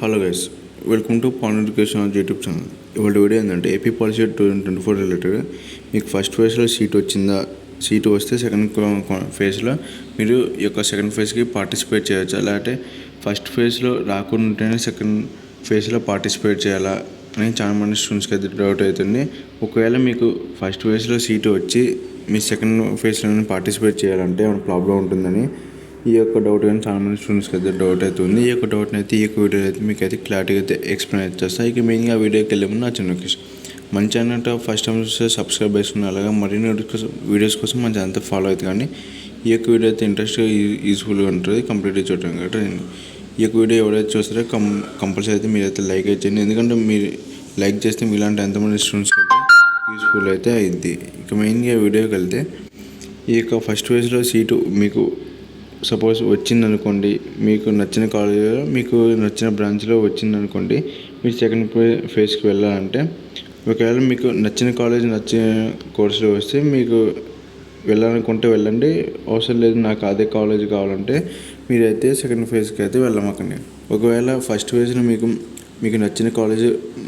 Hello guys welcome to pan education YouTube channel ఇవాళ video ఏంటంటే AP policy two twenty four related మీకు first ఫేజ్లో seat వచ్చిందా? Seat వస్తే సెకండ్ ఫేజ్లో మీరు ఈ యొక్క సెకండ్ ఫేజ్కి పార్టిసిపేట్ చేయొచ్చా? లేకపోతే ఫస్ట్ ఫేజ్లో రాకుండా ఉంటేనే సెకండ్ ఫేజ్లో పార్టిసిపేట్ చేయాలా? అని చాలా మంది స్టూడెంట్స్కి అయితే డౌట్ అవుతుంది. ఒకవేళ మీకు ఫస్ట్ ఫేజ్లో సీటు వచ్చి మీ సెకండ్ ఫేజ్లో పార్టిసిపేట్ చేయాలంటే ఏమైనా ప్రాబ్లం ఉంటుందని ఈ యొక్క డౌట్ కానీ చాలా మంది స్టూడెంట్స్కి అయితే డౌట్ అవుతుంది. ఈ యొక్క డౌట్ని అయితే ఈ యొక్క వీడియో అయితే మీకు అయితే క్లారిటీగా అయితే ఎక్స్ప్లెయిన్ అయితే చేస్తాను ఇక మెయిన్గా ఆ వీడియోకి వెళ్ళే ముందు నా చిన్న మన ఛానల్ ఫస్ట్ టైం చూస్తే సబ్స్క్రైబ్ చేసుకుని అలాగే మరిన్ని వీడియోస్ కోసం మన ఛానల్ ఫాలో అవుతుంది కానీ ఈ యొక్క వీడియో అయితే ఇంట్రెస్ట్గా యూస్ఫుల్గా ఉంటుంది. కంప్లీట్గా చూడడం కాబట్టి ఈ యొక్క వీడియో ఎవరైతే చూస్తారో కం కంపల్సరీ అయితే మీరైతే లైక్ చేయండి. ఎందుకంటే మీరు లైక్ చేస్తే మీలాంటి ఎంతమంది స్టూడెంట్స్కి అయితే యూస్ఫుల్ అయితే అయింది ఇక మెయిన్గా వీడియోకి వెళ్తే ఈ యొక్క ఫస్ట్ ఫేజ్లో సీటు మీకు సపోజ్ వచ్చిందనుకోండి మీకు నచ్చిన కాలేజీలో మీకు నచ్చిన బ్రాంచ్లో వచ్చిందనుకోండి మీరు సెకండ్ ఫేజ్కి వెళ్ళాలంటే ఒకవేళ మీకు నచ్చిన కాలేజ్ నచ్చిన కోర్సులో వస్తే మీకు వెళ్ళాలనుకుంటే వెళ్ళండి. అవసరం లేదు నాకు అదే కాలేజ్ కావాలంటే మీరైతే సెకండ్ ఫేజ్కి అయితే వెళ్ళమాకండి. ఒకవేళ ఫస్ట్ ఫేజ్లో మీకు మీకు నచ్చిన కాలేజ్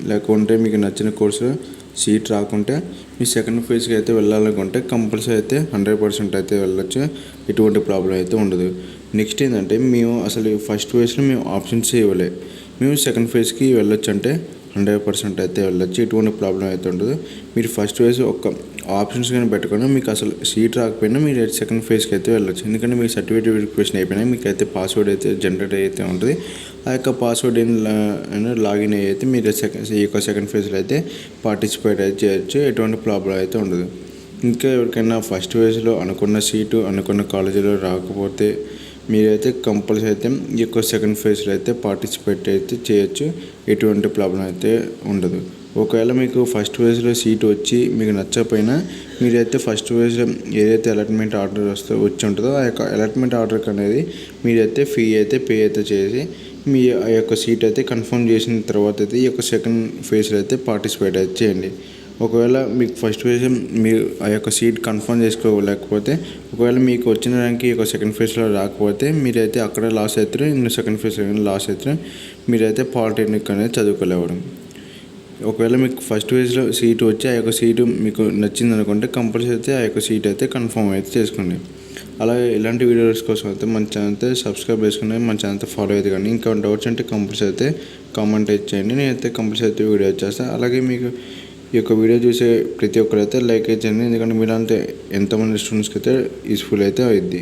లేకుంటే మీకు నచ్చిన కోర్సు సీట్ రాకుంటే మీ సెకండ్ ఫేజ్కి అయితే వెళ్ళాలనుకుంటే కంపల్సరీ అయితే హండ్రెడ్ పర్సెంట్ అయితే వెళ్ళొచ్చు. ఎటువంటి ప్రాబ్లం అయితే ఉండదు. నెక్స్ట్ ఏంటంటే మేము అసలు ఫస్ట్ ఫేజ్లో మేము ఆప్షన్స్ ఇవ్వలే. మేము సెకండ్ ఫేజ్కి వెళ్ళొచ్చు అంటే హండ్రెడ్ పర్సెంట్ అయితే వెళ్ళొచ్చు. ఎటువంటి ప్రాబ్లం అయితే ఉండదు. మీరు ఫస్ట్ ఫేజ్ ఒక ఆప్షన్స్ కానీ పెట్టుకుని మీకు అసలు సీట్ రాకపోయినా మీరు సెకండ్ ఫేజ్కి అయితే వెళ్ళొచ్చు. ఎందుకంటే మీ సర్టిఫికేట్ వెరిఫికేషన్ అయిపోయినా మీకు అయితే పాస్వర్డ్ అయితే జనరేట్ అయితే ఉంటుంది. ఆ యొక్క పాస్వర్డ్ లాగిన్ అయితే మీరు సెకండ్ ఈ యొక్క సెకండ్ ఫేజ్లో అయితే పార్టిసిపేట్ అయితే చేయొచ్చు. ఎటువంటి ప్రాబ్లం అయితే ఉండదు. ఇంకా ఎవరికైనా ఫస్ట్ ఫేజ్లో అనుకున్న సీటు అనుకున్న కాలేజీలో రాకపోతే మీరైతే కంపల్సరీ అయితే ఈ యొక్క సెకండ్ ఫేజ్లో అయితే పార్టిసిపేట్ అయితే చేయొచ్చు. ఎటువంటి ప్రాబ్లం అయితే ఉండదు. ఒకవేళ మీకు ఫస్ట్ ఫేజ్లో సీట్ వచ్చి మీకు నచ్చకపోయినా మీరైతే ఫస్ట్ ఫేజ్లో ఏదైతే అలాట్మెంట్ ఆర్డర్ వస్తే వచ్చి ఉంటుందో ఆ యొక్క అలాట్మెంట్ ఆర్డర్కి అనేది మీరైతే ఫీ అయితే పే అయితే చేసి మీ ఆ యొక్క సీట్ అయితే కన్ఫర్మ్ చేసిన తర్వాత అయితే ఈ యొక్క సెకండ్ ఫేజ్లో అయితే పార్టిసిపేట్ అయితే చేయండి. ఒకవేళ మీకు ఫస్ట్ ఫేజ్ మీరు ఆ యొక్క సీట్ కన్ఫర్మ్ చేసుకోలేకపోతే ఒకవేళ మీకు వచ్చిన ర్యాంక్ ఈ యొక్క సెకండ్ ఫేజ్లో రాకపోతే మీరైతే అక్కడ లాస్ అవుతారు ఇన్ని సెకండ్ ఫేజ్ లాస్ అవుతారు మీరైతే పాలిటెక్నిక్ అనేది చదువుకోలేవడం. ఒకవేళ మీకు ఫస్ట్ ఫేజ్లో సీటు వచ్చి ఆ యొక్క సీటు మీకు నచ్చింది అనుకుంటే కంపల్సరీ అయితే ఆ యొక్క సీట్ అయితే కన్ఫర్మ్ అయితే చేసుకోండి. అలాగే ఇలాంటి వీడియోస్ కోసం అయితే మన ఛానల్ అయితే సబ్స్క్రైబ్ చేసుకుని మన ఛానల్ అయితే ఫాలో అయితే కానీ ఇంకా డౌట్స్ అంటే కంపల్సరీ అయితే కామెంట్ అయితే చేయండి. నేనైతే కంపల్సరీ అయితే వీడియో చేస్తాను అలాగే మీకు ఈ యొక్క వీడియో చూసే ప్రతి ఒక్కరైతే లైక్ అయితే చేయండి. ఎందుకంటే మీరంటే ఎంతమంది స్టూడెంట్స్కి అయితే యూస్ఫుల్ అయితే అవుద్ది